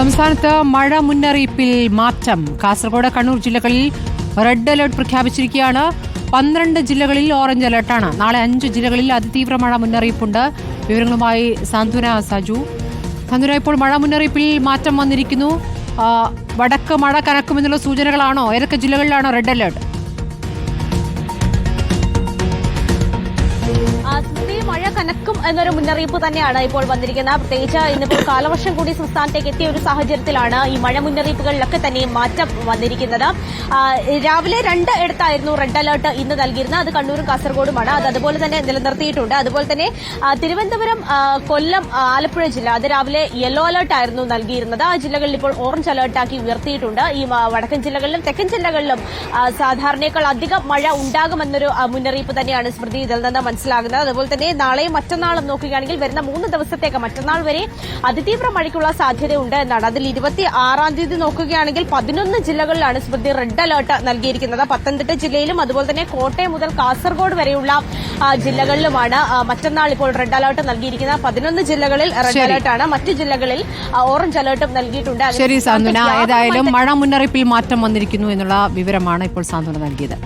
സംസ്ഥാനത്ത് മഴ മുന്നറിയിപ്പിൽ മാറ്റം. കാസർഗോഡ് കണ്ണൂർ ജില്ലകളിൽ റെഡ് അലർട്ട് പ്രഖ്യാപിച്ചിരിക്കുകയാണ്. പന്ത്രണ്ട് ജില്ലകളിൽ ഓറഞ്ച് അലർട്ടാണ്. നാളെ അഞ്ച് ജില്ലകളിൽ അതിതീവ്ര മഴ മുന്നറിയിപ്പുണ്ട്. വിവരങ്ങളുമായി സാന്ത്വന സജു. സാന്ത്വന ഇപ്പോൾ മഴ മുന്നറിയിപ്പിൽ മാറ്റം വന്നിരിക്കുന്നു. വടക്ക് മഴ കനക്കുമെന്നുള്ള സൂചനകളാണോ? ഏതൊക്കെ ജില്ലകളിലാണോ റെഡ് അലർട്ട്? എന്നൊരു മുന്നറിയിപ്പ് തന്നെയാണ് ഇപ്പോൾ വന്നിരിക്കുന്നത്. പ്രത്യേകിച്ച് ഇന്നിപ്പോൾ കാലവർഷം കൂടി സംസ്ഥാനത്തേക്ക് എത്തിയ ഒരു സാഹചര്യത്തിലാണ് ഈ മഴ മുന്നറിയിപ്പുകളിലൊക്കെ തന്നെ മാറ്റം വന്നിരിക്കുന്നത്. രാവിലെ രണ്ട് ഇടത്തായിരുന്നു റെഡ് അലർട്ട് ഇന്ന് നൽകിയിരുന്നത്. അത് കണ്ണൂരും കാസർഗോഡുമാണ്. അത് അതുപോലെ തന്നെ നിലനിർത്തിയിട്ടുണ്ട്. അതുപോലെ തന്നെ തിരുവനന്തപുരം കൊല്ലം ആലപ്പുഴ ജില്ല അത് രാവിലെ യെല്ലോ അലർട്ട് ആയിരുന്നു നൽകിയിരുന്നത്. ആ ജില്ലകളിൽ ഇപ്പോൾ ഓറഞ്ച് അലർട്ടാക്കി ഉയർത്തിയിട്ടുണ്ട്. ഈ വടക്കൻ ജില്ലകളിലും തെക്കൻ ജില്ലകളിലും സാധാരണയേക്കാൾ അധികം മഴ ഉണ്ടാകുമെന്നൊരു മുന്നറിയിപ്പ് തന്നെയാണ് സ്മൃതി ഇതിൽ നിന്ന് മനസ്സിലാകുന്നത്. അതുപോലെ തന്നെ നാളെയും മറ്റന്നാളും നോക്കുകയാണെങ്കിൽ വരുന്ന മൂന്ന് ദിവസത്തേക്ക് മറ്റന്നാൾ വരെ അതിതീവ്ര മഴയ്ക്കുള്ള സാധ്യതയുണ്ട് എന്നാണ്. അതിൽ ഇരുപത്തി ആറാം തീയതി നോക്കുകയാണെങ്കിൽ പതിനൊന്ന് ജില്ലകളിലാണ് സ്മൃതി റെഡ് അലർട്ട് നൽകിയിരിക്കുന്നത്. പത്തനംതിട്ട ജില്ലയിലും അതുപോലെ തന്നെ കോട്ടയം മുതൽ കാസർഗോഡ് വരെയുള്ള ജില്ലകളിലുമാണ് മറ്റന്നാൾ ഇപ്പോൾ റെഡ് അലർട്ട് നൽകിയിരിക്കുന്നത്. പതിനൊന്ന് ജില്ലകളിൽ റെഡ്. അലർട്ടാണ്. മറ്റ് ജില്ലകളിൽ ഓറഞ്ച് അലർട്ടും നൽകിയിട്ടുണ്ട്. ശരി സാന്ത്വന. ഏതായാലും മഴ മുന്നറിയിപ്പിൽ മാറ്റം വന്നിരിക്കുന്നു എന്നുള്ള വിവരമാണ് ഇപ്പോൾ സാന്ത്വന നൽകിയത്.